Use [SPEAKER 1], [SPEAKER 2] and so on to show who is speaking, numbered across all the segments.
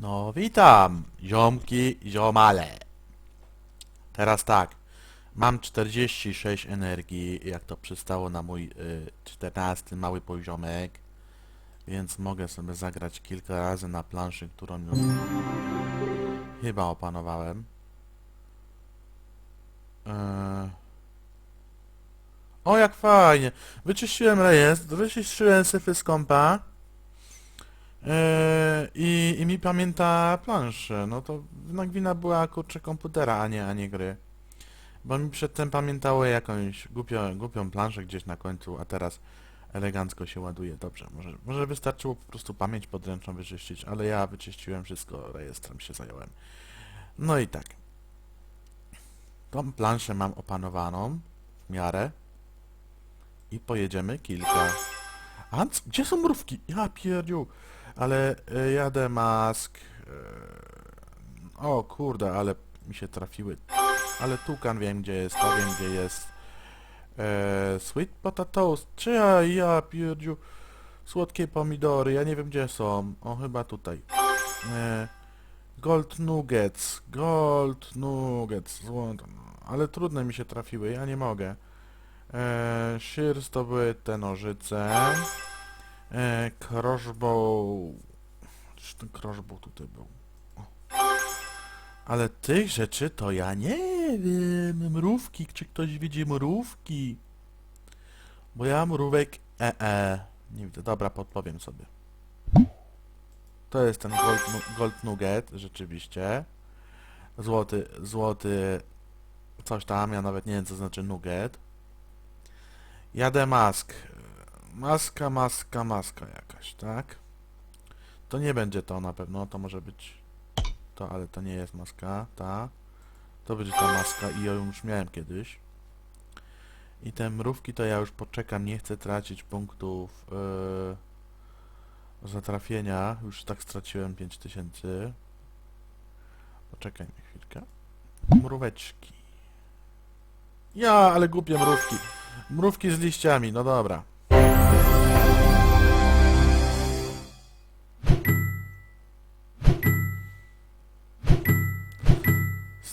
[SPEAKER 1] No witam, ziomki, ziomale. Teraz tak, mam 46 energii, jak to przystało na mój y, 14 mały poziomek, więc mogę sobie zagrać kilka razy na planszy, którą już chyba opanowałem. Eee. O, jak fajnie! Wyczyściłem rejestr, wyczyściłem syfy z kompa. Eee, i, I mi pamięta planszę. No to jednak wina była kurczę komputera, a nie, a nie gry. Bo mi przedtem pamiętało jakąś głupią, głupią planszę gdzieś na końcu, a teraz elegancko się ładuje. Dobrze, może, może wystarczyło po prostu pamięć podręczną wyczyścić, ale ja wyczyściłem wszystko, rejestrem się zająłem. No i tak. Tą planszę mam opanowaną w miarę i pojedziemy kilka. A gdzie są mrówki? Ja pierdziu. Ale e, jadę mask. E, o kurde, ale mi się trafiły. Ale tukan wiem gdzie jest, to wiem gdzie jest. E, sweet potatoes. Czy ja, ja pierdziu. Słodkie pomidory, ja nie wiem gdzie są. O, chyba tutaj. Gold nuggets. Gold nuggets. Złoto. Ale trudne mi się trafiły, ja nie mogę. E, shears to były te nożyce. E, crossbow. Czyż ten crossbow tutaj był? O. Ale tych rzeczy to ja nie wiem. Mrówki, czy ktoś widzi mrówki? Bo ja mrówek e, e. Nie widzę. Dobra, podpowiem sobie. To jest ten gold, gold nugget, rzeczywiście. Złoty, złoty coś tam, ja nawet nie wiem co znaczy nugget. Jadę mask. Maska, maska, maska jakaś, tak? To nie będzie to na pewno, to może być to, ale to nie jest maska, ta. To będzie ta maska i ją już miałem kiedyś. I te mrówki to ja już poczekam, nie chcę tracić punktów yy, za trafienia. Już tak straciłem 5000. Poczekaj mi chwilkę. Mróweczki. Ja, ale głupie mrówki. Mrówki z liściami, no dobra.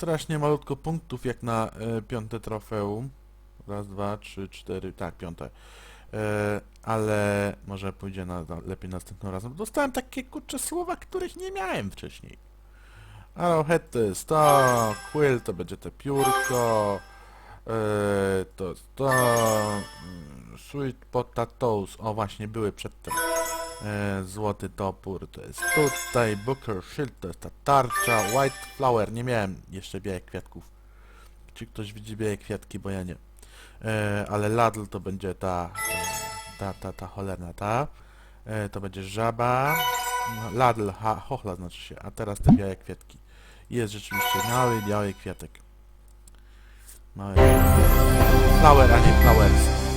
[SPEAKER 1] Strasznie malutko punktów jak na e, piąte trofeum. Raz, dwa, trzy, cztery, tak, piąte. E, ale może pójdzie na, na, lepiej następnym razem. Dostałem takie kurcze słowa, których nie miałem wcześniej. Arrowhead to quill to będzie te piórko, e, to to, mm, sweet potatoes, o właśnie były przedtem. E, złoty topór to jest tutaj, Booker Shield to jest ta tarcza, White Flower, nie miałem jeszcze białych kwiatków. Czy ktoś widzi białe kwiatki, bo ja nie. E, ale Ladle to będzie ta, e, ta, ta, ta cholerna ta. E, to będzie żaba. No, Ladle, ha, chochla znaczy się, a teraz te białe kwiatki. Jest rzeczywiście mały, biały kwiatek. Mały. Flower, a nie flowers.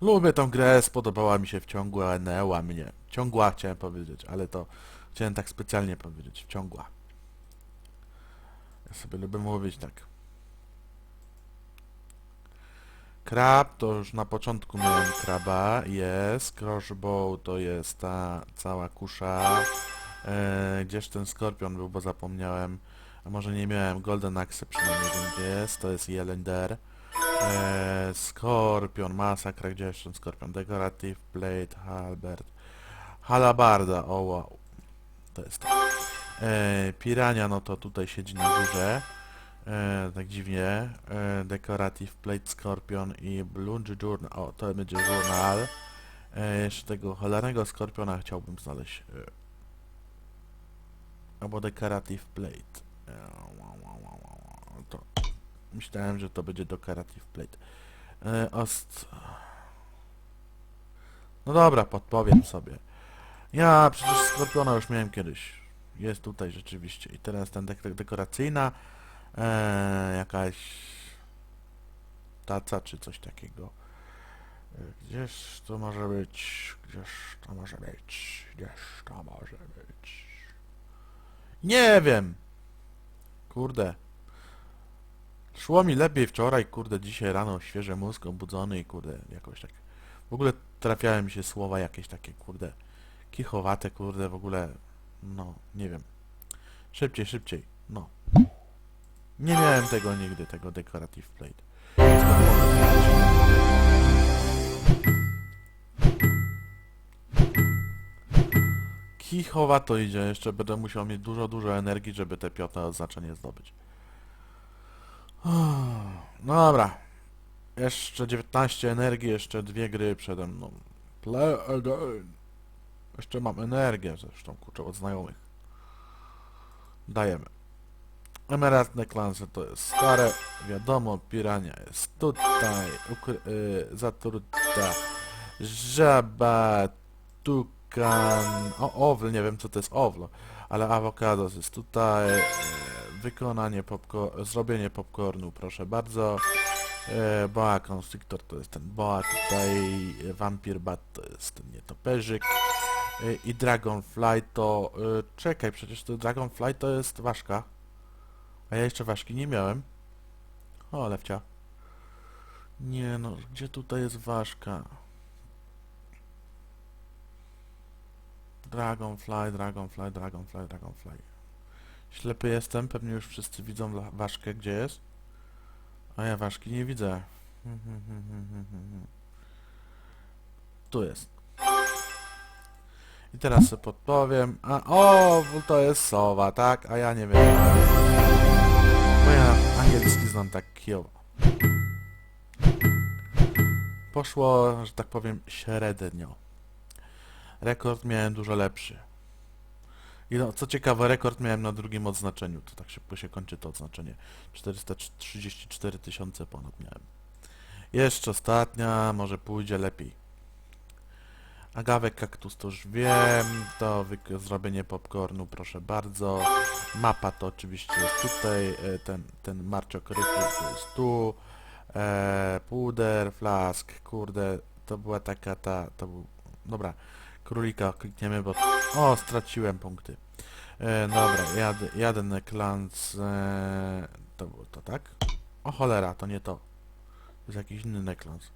[SPEAKER 1] Lubię tą grę, spodobała mi się wciągła, neła mnie. Ciągła chciałem powiedzieć, ale to chciałem tak specjalnie powiedzieć, wciągła. Ja sobie lubię mówić tak. Krab to już na początku miałem kraba, jest. Crossbow to jest ta cała kusza. E, gdzież ten skorpion był, bo zapomniałem. A może nie miałem Golden Axe, przynajmniej jest. To jest Jelender. E, skorpion, masakra, gdzie ten skorpion? Decorative Blade, Halberd. Halabarda, o wow. To jest. E, pirania, no to tutaj siedzi na górze. E, tak dziwnie. E, decorative Plate Scorpion i Blunge Journal. O, to będzie żurnal. E, jeszcze tego cholernego skorpiona chciałbym znaleźć. E, albo Decorative. E, ła. to myślałem, że to będzie Decorative Plate. E, ost... No dobra, podpowiem sobie. Ja przecież skorpiona już miałem kiedyś. Jest tutaj rzeczywiście. I teraz ten dek dekoracyjna e, jakaś taca czy coś takiego. E, Gdzież to może być? Gdzież to może być? Gdzież to może być? Nie wiem! Kurde. Szło mi lepiej wczoraj, kurde, dzisiaj rano świeży mózg obudzony i kurde, jakoś tak. W ogóle trafiają mi się słowa jakieś takie, kurde, kichowate, kurde, w ogóle, no, nie wiem. Szybciej, szybciej, no. Nie miałem tego nigdy, tego decorative plate. Kichowa to idzie, jeszcze będę musiał mieć dużo, dużo energii, żeby te piąte oznaczenie zdobyć. No dobra. Jeszcze 19 energii, jeszcze dwie gry przede mną. Play again. Jeszcze mam energię zresztą, kurczę, od znajomych. Dajemy. Emeratne klasy to jest stare, wiadomo, pirania jest tutaj, y, zatruta, żaba, tukan, o, owl, nie wiem co to jest owl, ale awokados jest tutaj, e, wykonanie popcorn, zrobienie popcornu, proszę bardzo, e, boa constrictor to jest ten boa tutaj, e, vampir bat to jest ten nietoperzyk e, i dragonfly to, e, czekaj, przecież to dragonfly to jest ważka, a ja jeszcze ważki nie miałem. O, lewcia. Nie no, gdzie tutaj jest ważka? Dragonfly, Dragonfly, Dragonfly, Dragonfly. Ślepy jestem, pewnie już wszyscy widzą ważkę, gdzie jest. A ja ważki nie widzę. Tu jest. I teraz sobie podpowiem. A o, to jest sowa, tak? A ja nie wiem. Bo ja angielski znam tak kijowo. Poszło, że tak powiem, średnio. Rekord miałem dużo lepszy. I no, co ciekawe, rekord miałem na drugim odznaczeniu. To tak szybko się kończy to odznaczenie. 434 tysiące ponad miałem. Jeszcze ostatnia, może pójdzie lepiej. Agawek kaktus to już wiem, to zrobienie popcornu proszę bardzo. Mapa to oczywiście jest tutaj, e, ten, ten marciok ryków to jest tu. E, puder, flask, kurde, to była taka ta, to był, dobra, królika klikniemy, bo, o, straciłem punkty. E, dobra, jadę, jadę na klans, e, to było to, tak? O cholera, to nie to. To jest jakiś inny neklans.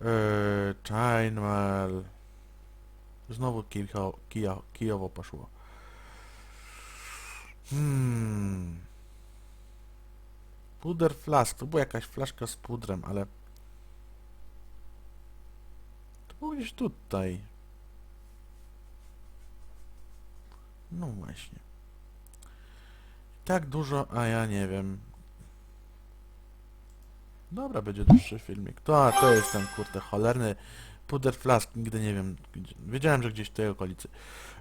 [SPEAKER 1] E, Chainmail. Znowu Kijo, Kijo, Kijowo poszło. Hmm. Puder flask. To była jakaś flaszka z pudrem, ale... To było gdzieś tutaj. No właśnie. Tak dużo, a ja nie wiem. Dobra, będzie dłuższy filmik. To, a to jest ten kurde cholerny puder flask, nigdy nie wiem. Gdzie. Wiedziałem, że gdzieś w tej okolicy.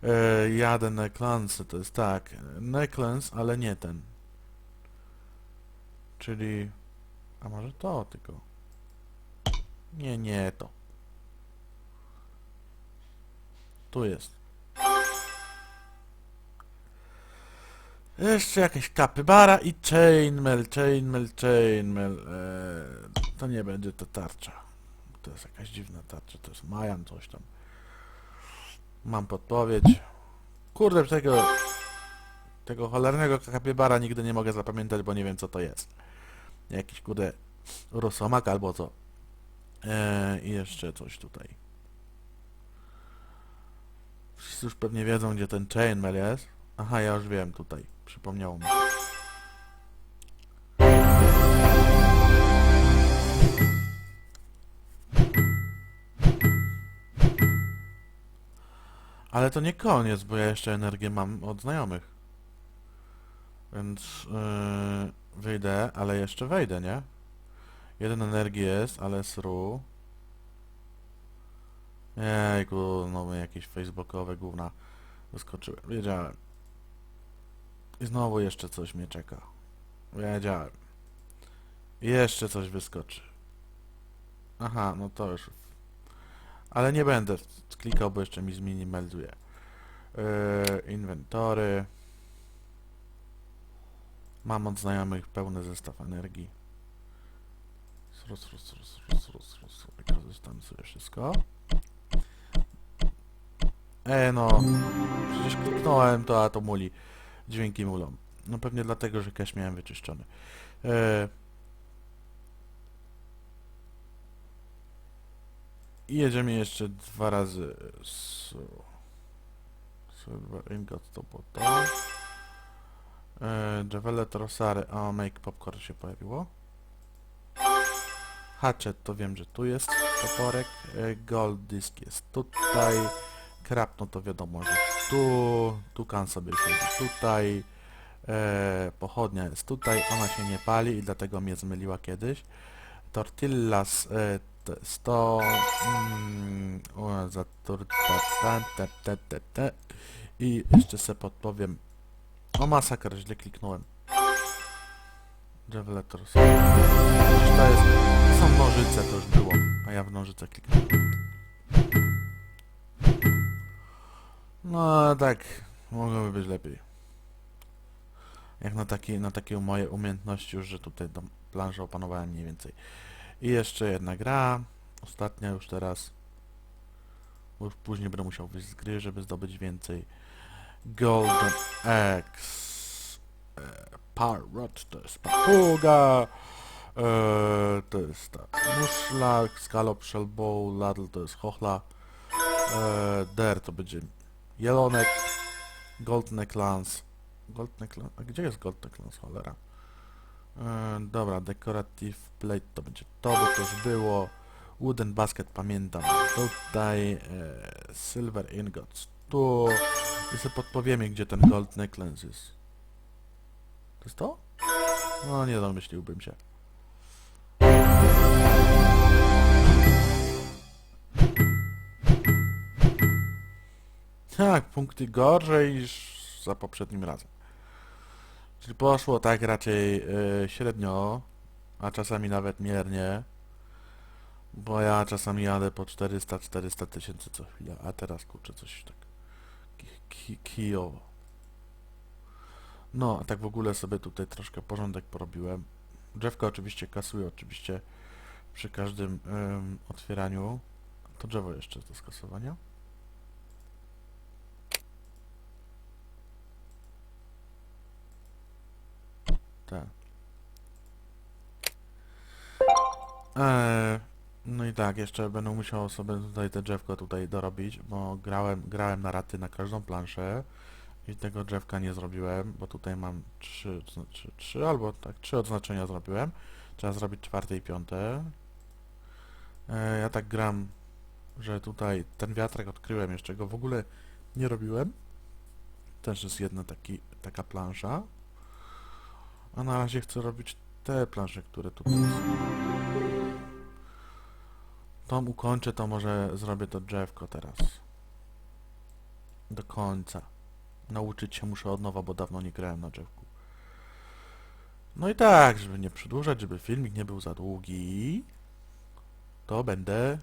[SPEAKER 1] E, jadę na Clansy, to jest tak. Necklance, ale nie ten. Czyli... A może to tylko. Nie, nie to. Tu jest. Jeszcze jakieś kapybara i chainmail, chainmail, chainmail. Eee, to nie będzie to tarcza. To jest jakaś dziwna tarcza, to jest Majan, coś tam. Mam podpowiedź. Kurde, tego... Tego cholernego kapibara nigdy nie mogę zapamiętać, bo nie wiem co to jest. Jakiś kurde rosomak albo co. Eee, I jeszcze coś tutaj. Wszyscy już pewnie wiedzą, gdzie ten chainmail jest. Aha, ja już wiem, tutaj. Przypomniało mi. Ale to nie koniec, bo ja jeszcze energię mam od znajomych. Więc yy, wyjdę, ale jeszcze wejdę, nie? Jeden energii jest, ale sru. Jejku, no jakieś facebookowe gówna wyskoczyły. Wiedziałem. I znowu jeszcze coś mnie czeka. Wiedziałem. Jeszcze coś wyskoczy. Aha, no to już. Ale nie będę klikał, bo jeszcze mi zminimalizuje. Yy, inwentory. Mam od znajomych pełny zestaw energii. Srus, srus, srus, srus, srus, srus. Wykorzystam sobie wszystko. E no, przecież kliknąłem to, a to muli. Dźwięki mulą. No pewnie dlatego, że cache miałem wyczyszczony. E, I jedziemy jeszcze dwa razy z... Silver Ingot to było to. E, Javelet Rosary, a Make Popcorn się pojawiło. Hatchet to wiem, że tu jest toporek. E, Gold Disk jest tutaj. Krab no to wiadomo, że tu. Tukan sobie siedzi tutaj. E, pochodnia jest tutaj, ona się nie pali i dlatego mnie zmyliła kiedyś. Tortillas e, to. Mm, za torta, ta, te, te, te, te. I jeszcze se podpowiem. O masakra, źle kliknąłem. Javeletors. To jest. To są nożyce, to już było. A ja w nożyce kliknąłem. No tak, mogłoby być lepiej. Jak na, taki, na takie moje umiejętności już, że tutaj do planży opanowałem mniej więcej. I jeszcze jedna gra, ostatnia już teraz. Bo już później będę musiał wyjść z gry, żeby zdobyć więcej. Golden X. E, Parrot to jest papuga. E, to jest ta muszla, Scallop Shellbow, Ladle to jest chochla. E, Der to będzie jelonek. Gold Necklance. Gold Necklance. A gdzie jest Gold Necklance, cholera? E, dobra, Decorative Plate to będzie to, bo to już było. Wooden Basket pamiętam. Tutaj e, Silver Ingots tu. I sobie podpowiemy, gdzie ten Gold Necklace jest. To jest to? No nie domyśliłbym się. Tak, punkty gorzej niż za poprzednim razem. Czyli poszło tak raczej y, średnio, a czasami nawet miernie. Bo ja czasami jadę po 400-400 tysięcy co chwilę, a teraz kurczę coś tak ki ki kijowo. No, a tak w ogóle sobie tutaj troszkę porządek porobiłem. Drzewko oczywiście kasuje oczywiście przy każdym ym, otwieraniu. To drzewo jeszcze do skasowania. Tak. Eee, no i tak, jeszcze będę musiał sobie tutaj te drzewko tutaj dorobić, bo grałem, grałem na raty na każdą planszę i tego drzewka nie zrobiłem, bo tutaj mam trzy, znaczy trzy albo tak, trzy odznaczenia zrobiłem. Trzeba zrobić czwarte i piąte. Eee, ja tak gram, że tutaj ten wiatrak odkryłem, jeszcze go w ogóle nie robiłem. Też jest jedna taki, taka plansza. A na razie chcę robić te plansze, które tutaj są. Tą ukończę, to może zrobię to drzewko teraz. Do końca. Nauczyć się muszę od nowa, bo dawno nie grałem na drzewku. No i tak, żeby nie przedłużać, żeby filmik nie był za długi, to będę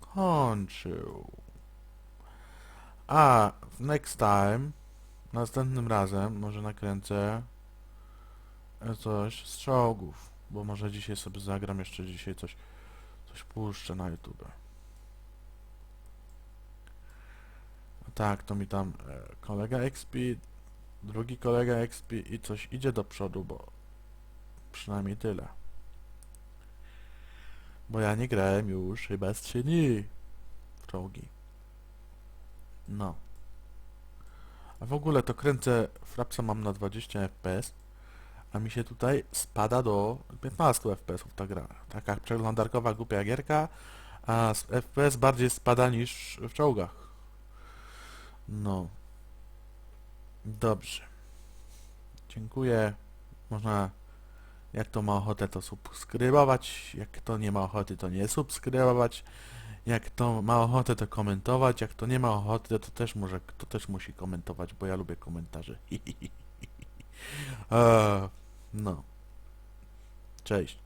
[SPEAKER 1] kończył. A next time, następnym razem, może nakręcę coś z czołgów, bo może dzisiaj sobie zagram jeszcze dzisiaj coś, coś puszczę na YouTube. Tak, to mi tam e, kolega XP, drugi kolega XP i coś idzie do przodu, bo przynajmniej tyle. Bo ja nie grałem już chyba z 3 dni w czołgi. No. A w ogóle to kręcę, frapsa mam na 20 fps, a mi się tutaj spada do 15 fps ta gra. Taka przeglądarkowa głupia gierka, a FPS bardziej spada niż w czołgach. No. Dobrze. Dziękuję. Można, jak to ma ochotę, to subskrybować. Jak to nie ma ochoty, to nie subskrybować. Jak to ma ochotę, to komentować. Jak to nie ma ochoty, to też może, to też musi komentować, bo ja lubię komentarze. Eee, no. Cześć.